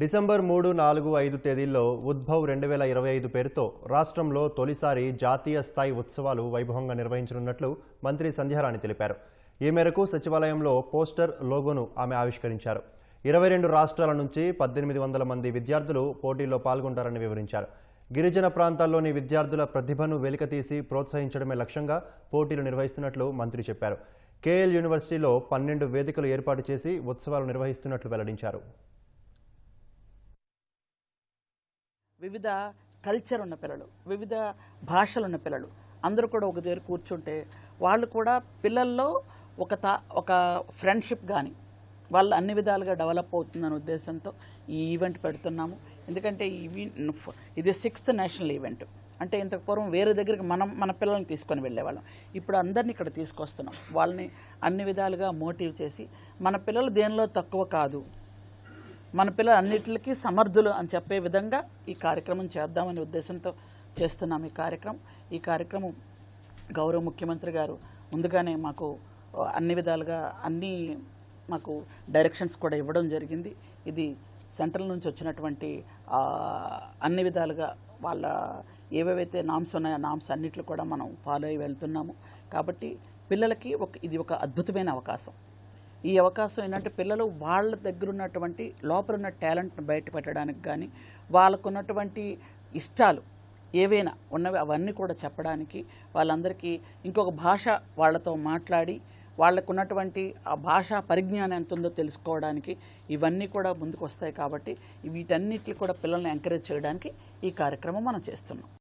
December మూడు నాలుగు ఐదు తేదీల్లో ఉద్భవ్ రెండు వేల ఇరవై ఐదు పేరుతో రాష్ట్రంలో తొలిసారి జాతీయ స్థాయి ఉత్సవాలు వైభవంగా నిర్వహించనున్నట్లు మంత్రి సంధ్యారాణి తెలిపారు. ఈ మేరకు సచివాలయంలో పోస్టర్ లోగోను ఆమె ఆవిష్కరించారు. ఇరవై రెండు రాష్ట్రాల నుంచి పద్దెనిమిది వందల మంది విద్యార్థులు పోటీల్లో పాల్గొంటారని వివరించారు. గిరిజన ప్రాంతాల్లోని విద్యార్థుల ప్రతిభను వెలికతీసి ప్రోత్సహించడమే లక్ష్యంగా పోటీలు నిర్వహిస్తున్నట్లు మంత్రి చెప్పారు. కేఎల్ యూనివర్సిటీలో పన్నెండు వేదికలు ఏర్పాటు చేసి ఉత్సవాలు నిర్వహిస్తున్నట్లు వెల్లడించారు. వివిధ కల్చర్ ఉన్న పిల్లలు వివిధ భాషలు ఉన్న పిల్లలు. అందరూ కూడా ఒక దగ్గర కూర్చుంటే వాళ్ళు కూడా పిల్లల్లో ఒక తా ఒక ఫ్రెండ్షిప్ కానీ వాళ్ళు అన్ని విధాలుగా డెవలప్ అవుతుందనే ఉద్దేశంతో ఈ ఈవెంట్ పెడుతున్నాము. ఎందుకంటే ఇవి ఇది సిక్స్త్ నేషనల్ ఈవెంట్ అంటే ఇంతకు పూర్వం వేరే దగ్గరికి మనం మన పిల్లల్ని తీసుకొని వెళ్ళేవాళ్ళం. ఇప్పుడు అందరినీ ఇక్కడ తీసుకొస్తున్నాం. వాళ్ళని అన్ని విధాలుగా మోటివ్ చేసి మన పిల్లలు దేనిలో తక్కువ కాదు మన పిల్లలు అన్నిటికీ సమర్థులు అని చెప్పే విధంగా ఈ కార్యక్రమం చేద్దామనే ఉద్దేశంతో చేస్తున్నాం ఈ కార్యక్రమం. ఈ కార్యక్రమం గౌరవ ముఖ్యమంత్రి గారు ముందుగానే మాకు అన్ని విధాలుగా అన్ని మాకు డైరెక్షన్స్ కూడా ఇవ్వడం జరిగింది. ఇది సెంట్రల్ నుంచి వచ్చినటువంటి అన్ని విధాలుగా వాళ్ళ ఏవేవైతే నామ్స్ ఉన్నాయో నామ్స్ అన్నిట్లు కూడా మనం ఫాలో అయ్యి వెళ్తున్నాము. కాబట్టి పిల్లలకి ఒక ఇది ఒక అద్భుతమైన అవకాశం. ఈ అవకాశం ఏంటంటే పిల్లలు వాళ్ళ దగ్గర ఉన్నటువంటి లోపల ఉన్న టాలెంట్ని బయటపెట్టడానికి కానీ వాళ్ళకున్నటువంటి ఇష్టాలు ఏవైనా ఉన్నవి అవన్నీ కూడా చెప్పడానికి వాళ్ళందరికీ ఇంకొక భాష వాళ్ళతో మాట్లాడి వాళ్ళకు ఉన్నటువంటి ఆ భాషా పరిజ్ఞానం ఎంత ఉందో తెలుసుకోవడానికి ఇవన్నీ కూడా ముందుకు వస్తాయి కాబట్టి వీటన్నిటిని కూడా పిల్లల్ని ఎంకరేజ్ చేయడానికి ఈ కార్యక్రమం మనం చేస్తున్నాం.